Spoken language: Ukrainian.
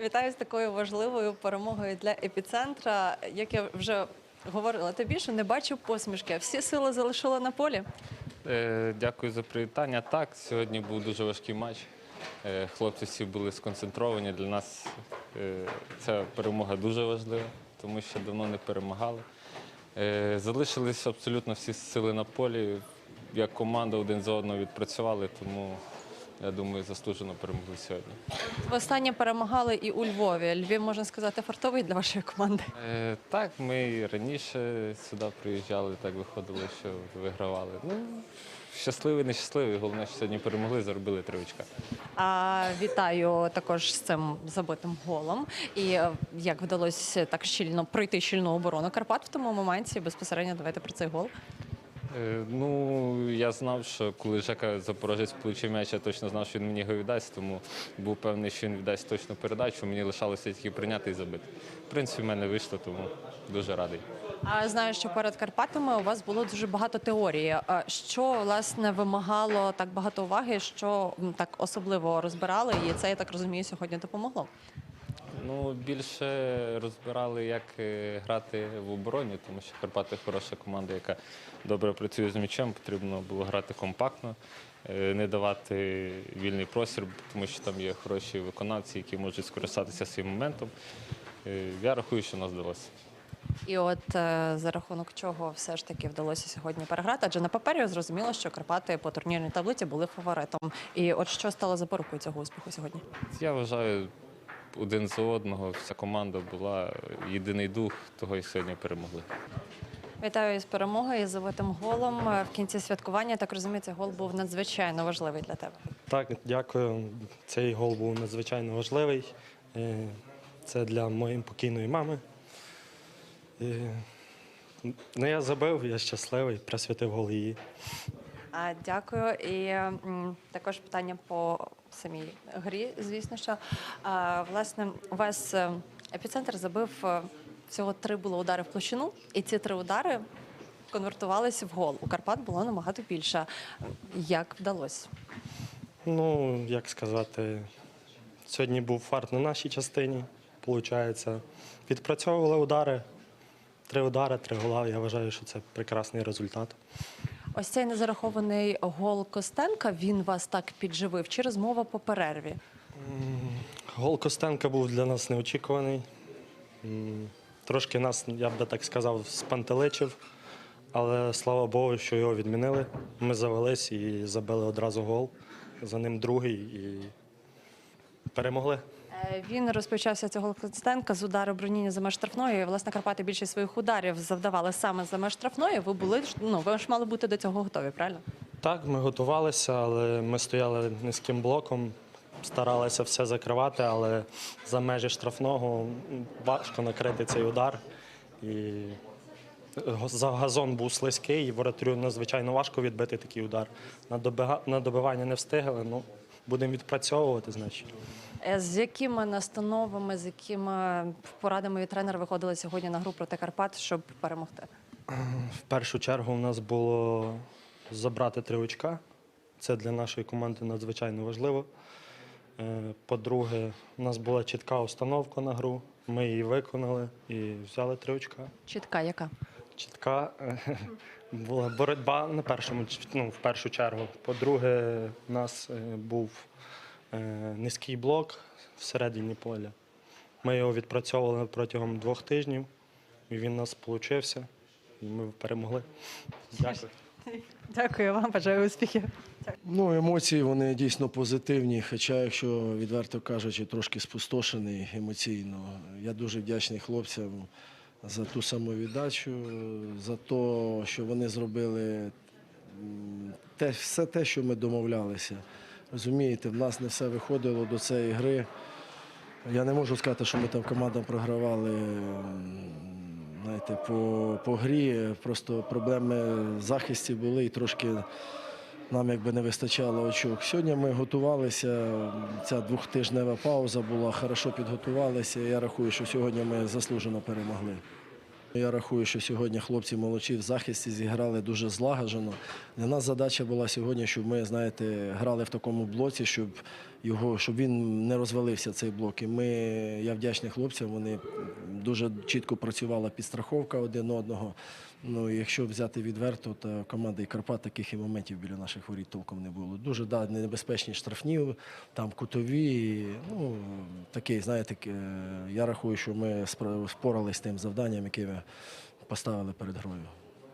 Вітаю з такою важливою перемогою для епіцентра. Як я вже говорила тобі, що не бачу посмішки, всі сили залишила на полі. Е, Дякую за привітання. Так, сьогодні був дуже важкий матч. Е, Хлопці всі були сконцентровані. Для нас е, ця перемога дуже важлива, тому що давно не перемагали. Е, Залишились абсолютно всі сили на полі. Як команда один за одного відпрацювали, тому я думаю, заслужено перемогли сьогодні. Востаннє перемагали і у Львові. Львів, можна сказати, фартовий для вашої команди. Е, Так, ми і раніше сюди приїжджали, так виходило, що вигравали. Ну, щасливий, нещасливий. Головне, що сьогодні перемогли, заробили три очка. А вітаю також з цим забитим голом. І е, як вдалося так щільно пройти щільну оборону Карпат в тому моменті. Безпосередньо давайте про цей гол. Е, Ну, я знав, що коли Жека Запорожець получив м'яч, я точно знав, що він мені його віддасть, тому був певний, що він віддасть точну передачу. Мені лишалося тільки прийняти і забити. В принципі, в мене вийшло, тому дуже радий. А знаю, що перед Карпатами у вас було дуже багато теорії. Що власне вимагало так багато уваги, що так особливо розбирали, і це я так розумію, сьогодні допомогло. Ну, більше розбирали, як е, грати в обороні, тому що Карпати хороша команда, яка добре працює з м'ячем. Потрібно було грати компактно, е, не давати вільний простір, тому що там є хороші виконавці, які можуть скористатися своїм моментом. Е, Я рахую, що нас вдалося. І от е, за рахунок чого все ж таки вдалося сьогодні переграти, адже на папері зрозуміло, що Карпати по турнірній таблиці були фаворитом. І от що стало запорукою цього успіху сьогодні? Я вважаю, один за одного вся команда була єдиний дух, того і сьогодні перемогли. Вітаю із перемогою із забитим голом. В кінці святкування так розумію, цей гол був надзвичайно важливий для тебе. Так, дякую. Цей гол був надзвичайно важливий. Е, Це для моєї покійної мами. Е, Ну, я забив, я щасливий, присвятив гол її. Дякую. І також питання по самій грі, звісно, що власне вас е, епіцентр забив е, всього три було удари в площину, і ці три удари конвертувалися в гол. У Карпат було набагато більше. Як вдалося? Ну, як сказати, сьогодні був фарт на нашій частині. Получається, відпрацьовували удари. Три удари, три гола. Я вважаю, що це прекрасний результат. Ось цей незарахований гол Костенка. Він вас так підживив чи розмова по перерві? Гол Костенка був для нас неочікуваний. Трошки нас, я б так сказав, спантеличив, але слава Богу, що його відмінили. Ми завелись і забили одразу гол. За ним другий і перемогли. Він розпочався цього Костенка з удару броніння за меж штрафної. Власне, Карпати більшість своїх ударів завдавали саме за меж штрафної. Ви були ну ви ж мали бути до цього готові, правильно? Так, ми готувалися, але ми стояли низьким блоком, старалися все закривати, але за межі штрафного важко накрити цей удар. І за газон був слизький, і воротарю надзвичайно важко відбити такий удар. На добивання не встигли, ну будемо відпрацьовувати, значить. Е, З якими настановами, з якими порадами від тренера виходили сьогодні на гру проти Карпат, щоб перемогти? В першу чергу у нас було забрати три очка. Це для нашої команди надзвичайно важливо. Е, По-друге, у нас була чітка установка на гру. Ми її виконали і взяли три очка. Чітка, яка? Чітка е, була боротьба на першому, ну, в першу чергу. По-друге, у нас е, був е, низький блок всередині поля. Ми його відпрацьовували протягом двох тижнів, і він у нас получився, і ми перемогли. Дякую. Дякую вам, бажаю успіхів. Ну, емоції вони дійсно позитивні. Хоча, якщо відверто кажучи, трошки спустошений емоційно. Я дуже вдячний хлопцям за ту самовіддачу, за те, що вони зробили те, все те, що ми домовлялися. Розумієте, в нас не все виходило до цієї гри. Я не можу сказати, що ми там командам програвали знаєте, по, по грі. Просто проблеми захисті були і трошки нам якби не вистачало очок. Сьогодні ми готувалися. Ця двохтижнева пауза була, хорошо підготувалися. Я рахую, що сьогодні ми заслужено перемогли. Я рахую, що сьогодні хлопці молодші в захисті зіграли дуже злагоджено. Для нас задача була сьогодні, щоб ми, знаєте, грали в такому блоці, щоб його, щоб він не розвалився цей блок. І ми, я вдячний хлопцям, вони дуже чітко працювала підстраховка один одного. Ну, якщо взяти відверто, то команда і Карпат таких і моментів біля наших воріт толком не було. Дуже да, небезпечні штрафні, там кутові. Ну, такий, знаєте, е, я рахую, що ми споралися з тим завданням, яке ми поставили перед грою.